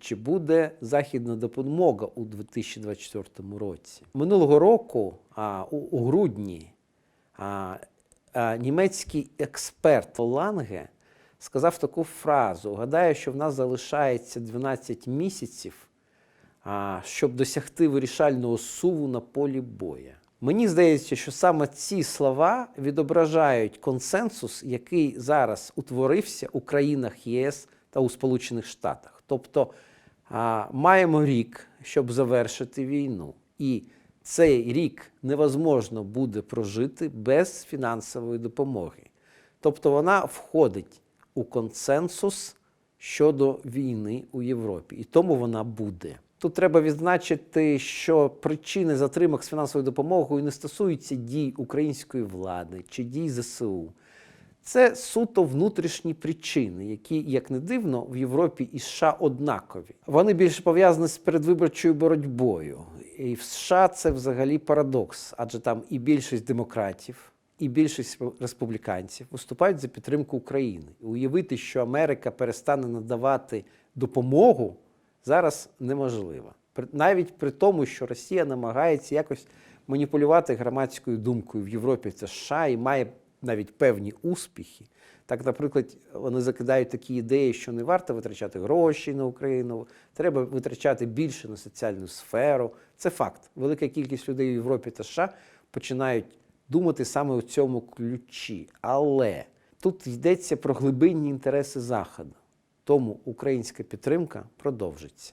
Чи буде західна допомога у 2024 році? Минулого року, а, у, у грудні, а, а, німецький експерт Ланге сказав таку фразу: гадаю, що в нас залишається 12 місяців, а, щоб досягти вирішального суву на полі боя. Мені здається, що саме ці слова відображають консенсус, який зараз утворився у країнах ЄС та у Сполучених Штатах. Тобто а, маємо рік, щоб завершити війну, і цей рік невозможно буде прожити без фінансової допомоги. Тобто вона входить у консенсус щодо війни у Європі, і тому вона буде. Тут треба відзначити, що причини затримок з фінансовою допомогою не стосуються дій української влади чи дій ЗСУ. Це суто внутрішні причини, які, як не дивно, в Європі і США однакові. Вони більше пов'язані з передвиборчою боротьбою. І в США це взагалі парадокс, адже там і більшість демократів, і більшість республіканців виступають за підтримку України. Уявити, що Америка перестане надавати допомогу, зараз неможливо. Навіть при тому, що Росія намагається якось маніпулювати громадською думкою в Європі та США і має навіть певні успіхи. Так, наприклад, вони закидають такі ідеї, що не варто витрачати гроші на Україну, треба витрачати більше на соціальну сферу. Це факт. Велика кількість людей в Європі та США починають думати саме у цьому ключі. Але тут йдеться про глибинні інтереси Заходу. Тому українська підтримка продовжиться.